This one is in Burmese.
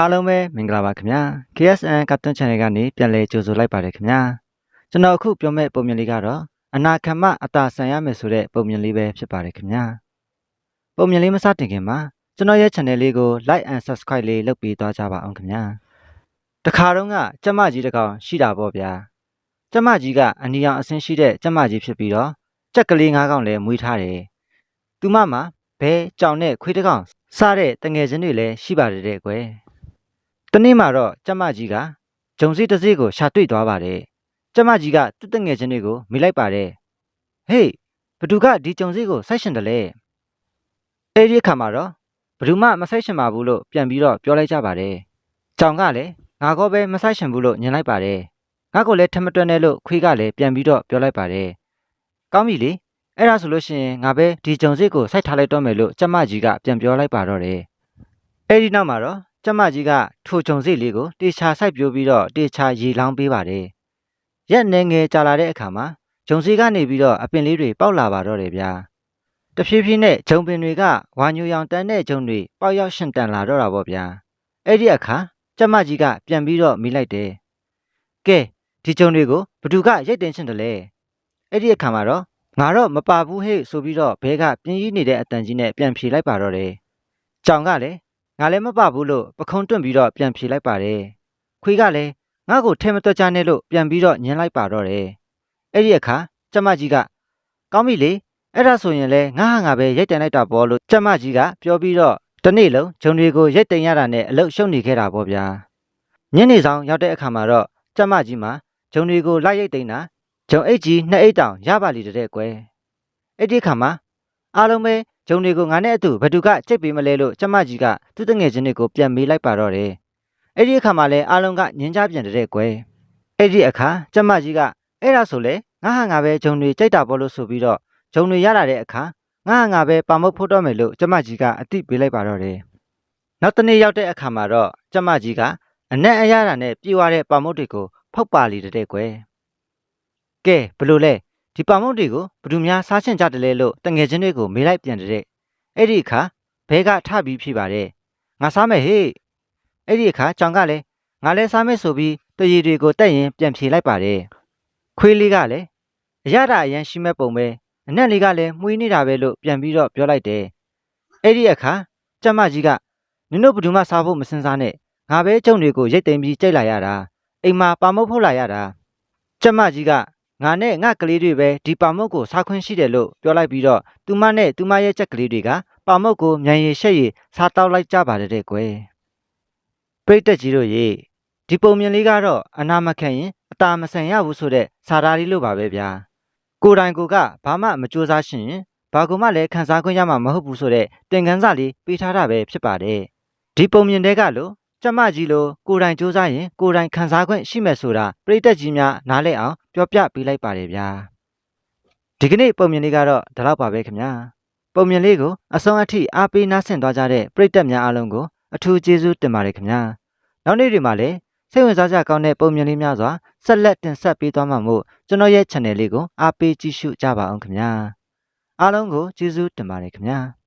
အားလုံးပဲမင်္ဂလာပါခင်ဗျာ KSN Cartoon Channel ကနေပြန်လည်ကြိုဆိုလိုက်ပါတယ်ခင်ဗျာကျွန်တော်အခုပြောမယ့်ပုံမြင်လေးကတော့အနာခံမအတာဆန်ရမယ်ဆိုတဲ့ပုံမြင်လေးပဲဖြစ်ပါတယ်ခင်ဗျာပုံမြင်လေးမစတင်ခင်မှာကျွန်တော်ရဲ့ channel လေးကို like and subscribe လေးလုပ်ပေးသွားကြပါအောင်ခင်ဗျာတခါတော့ကကျမကြီးတစ်ကောင်ရှိတာပေါ့ဗျာကျမကြီးကအနီရောင်အဆင်းရှိတဲ့ကျမကြီးဖြစ်ပြီးတော့ကြက်ကလေး၅ကောင်လည်းမွေးထားတယ်သူမမှာဘဲကြောင်နဲ့ခွေးတစ်ကောင်စားတဲ့တငယ်ချင်းတွေလည်းရှိပါတယ်တဲ့ကွယ် တနေ့မှာတော့ကျမကြီးကဂျုံစီတစ်စီးကိုရှာတွေ့သွားပါတယ်။ကျမကြီးကတစ်တငယ်ချင်းတွေကိုမိလိုက်ပါတယ်။ဟေးဘသူကဒီဂျုံစီကိုဆိုက်ရှင်တယ်လေ။အဲဒီအခါမှာတော့ဘသူမှမဆိုက်ရှင်ပါဘူးလို့ပြန်ပြီးတော့ပြောလိုက်ကြပါတယ်။ကြောင်ကလည်းငါကောပဲမဆိုက်ရှင်ဘူးလို့ညင်လိုက်ပါတယ်။ငါကလည်းထမတွက်နဲ့လို့ခွေးကလည်းပြန်ပြီးတော့ပြောလိုက်ပါတယ်။ကောင်းပြီလေအဲ့ဒါဆိုလို့ရှိရင်ငါပဲဒီဂျုံစီကိုဆိုက်ထားလိုက်တော့မယ်လို့ကျမကြီးကပြန်ပြောလိုက်ပါတော့တယ်။အဲဒီနောက်မှာတော့ ကျမကြီးကထိုကြုံစိတ်လေးကိုတေချာစိုက်ပြိုးပြီးတော့တေချာရေလောင်းပေးပါတယ်။ရက်နေငယ်ကြာလာတဲ့အခါမှာဂျုံစီကနေပြီးတော့အပင်လေးတွေပေါက်လာပါတော့တယ်ဗျာ။တဖြည်းဖြည်းနဲ့ဂျုံပင်တွေကဝါညူရောင်တန်းတဲ့ဂျုံတွေပေါက်ရောက်ရှင်တန်လာတော့တာပေါ့ဗျာ။အဲ့ဒီအခါကျမကြီးကပြန်ပြီးတော့မိလိုက်တယ်။ကဲဒီဂျုံတွေကိုဘသူကရိတ်တင်ရှင်တယ်လဲ။အဲ့ဒီအခါမှာတော့ငါတော့မပါဘူးဟဲ့ဆိုပြီးတော့ဘဲကပြင်းကြီးနေတဲ့အတန်ကြီးနဲ့ပြန်ဖြေလိုက်ပါတော့တယ်။ကြောင်ကလည်း ငါလည်းမပဘူးလို့ပခုံးတွန့်ပြီးတော့ပြန်ဖြေလိုက်ပါတယ်။ခွေးကလည်းငါ့ကိုထဲမတွက်ကြနဲ့လို့ပြန်ပြီးတော့ညင်လိုက်ပါတော့တယ်။အဲ့ဒီအခါကျမကြီးကကောင်းပြီလေအဲ့ဒါဆိုရင်လဲငါဟာငါပဲရိုက်တင်လိုက်တာပေါ့လို့ကျမကြီးကပြောပြီးတော့တနေ့လုံးဂျုံတွေကိုရိုက်တင်ရတာနဲ့အလုတ်ရှုံနေခဲ့တာပေါ့ဗျာ။ညနေဆောင်ရောက်တဲ့အခါမှာတော့ကျမကြီးမှာဂျုံတွေကိုလိုက်ရိုက်တင်တာဂျုံအိတ်ကြီးနှစ်အိတ်တောင်ရပါလိမ့်တဲ့ကွယ်။အဲ့ဒီအခါမှာ အားလုံးပဲဂျုံတွေကိုငါနဲ့အတူဘသူကကြိတ်ပေးမလဲလို့ကျမကြီးကသူ့တငယ်ချင်းတွေကိုပြန်မေးလိုက်ပါတော့တယ်။အဲ့ဒီအခါမှာလဲအားလုံးကညင်ကြပြန်တဲ့ကွယ်။အဲ့ဒီအခါကျမကြီးကအဲ့ဒါဆိုလေငါဟာငါပဲဂျုံတွေကြိတ်တာပေါ့လို့ဆိုပြီးတော့ဂျုံတွေရလာတဲ့အခါငါဟာငါပဲပါမုတ်ဖို့တော့မယ်လို့ကျမကြီးကအတိပေးလိုက်ပါတော့တယ်။နောက်တနေ့ရောက်တဲ့အခါမှာတော့ကျမကြီးကအနက်အရတာနဲ့ပြေဝတဲ့ပါမုတ်တွေကိုဖောက်ပါလီတဲ့ကွယ်။ကဲဘလို့လဲ ဒီပါမုတ်တွေကိုဘယ်သူများစားချင်ကြတယ်လဲလို့တငယ်ချင်းတွေကိုမေးလိုက်ပြန်တဲ့အဲ့ဒီအခါဘဲကထပြီးဖြေပါတယ်ငါစားမယ်ဟေ့အဲ့ဒီအခါကြောင်ကလည်းငါလည်းစားမယ်ဆိုပြီးတရီတွေကိုတက်ရင်ပြန်ဖြေလိုက်ပါတယ်ခွေးလေးကလည်းအရတာအရန်ရှိမဲ့ပုံပဲအနက်လေးကလည်းမှုေးနေတာပဲလို့ပြန်ပြီးတော့ပြောလိုက်တယ်အဲ့ဒီအခါကျမကြီးကနင်တို့ဘယ်သူမှစားဖို့မစင်စားနဲ့ငါပဲကျုံတွေကိုရိတ်သိမ်းပြီးကြိတ်လာရတာအိမ်မှာပါမုတ်ဖုတ်လာရတာကျမကြီးက ငါနဲ့ငါကလေးတွေပဲဒီပါမုတ်ကိုစားခွင့်ရှိတယ်လို့ပြောလိုက်ပြီးတော့သူမနဲ့သူမရဲ့ချက်ကလေးတွေကပါမုတ်ကိုမြန်ရည်ရှက်ရည်စားတောက်လိုက်ကြပါတယ်တဲ့ကွယ်ပိတ်တက်ကြီးတို့ရေဒီပုံမြင်လေးကတော့အနာမခံရင်အตาမဆန်ရဘူးဆိုတဲ့စာသားလေးလို့ပါပဲဗျာကိုယ်တိုင်ကိုကဘာမှမကြိုးစားရှင်ရင်ဘာကူမှလည်းခံစားခွင့်ရမှာမဟုတ်ဘူးဆိုတဲ့သင်ခန်းစာလေးပေးထားတာပဲဖြစ်ပါတယ်ဒီပုံမြင်တဲ့ကလို့ ကျမကြီးလိုကိုယ်တိုင်စူးစမ်းရင်ကိုယ်တိုင်ခံစားခွင့်ရှိမယ်ဆိုတာပြိတက်ကြီးများနားလည်အောင်ပြောပြပေးလိုက်ပါတယ်ဗျာဒီကနေ့ပုံမြင်လေးကတော့ဒီလောက်ပါပဲခင်ဗျာပုံမြင်လေးကိုအဆုံးအထိအားပေးနားဆင်သွားကြတဲ့ပြိတက်များအားလုံးကိုအထူးကျေးဇူးတင်ပါတယ်ခင်ဗျာနောက်နေ့တွေမှာလည်းစိတ်ဝင်စားကြကောင်းတဲ့ပုံမြင်လေးများစွာဆက်လက်တင်ဆက်ပေးသွားမှာမို့ကျွန်တော်ရဲ့ channel လေးကိုအားပေးကြည့်ရှုကြပါအောင်ခင်ဗျာအားလုံးကိုကျေးဇူးတင်ပါတယ်ခင်ဗျာ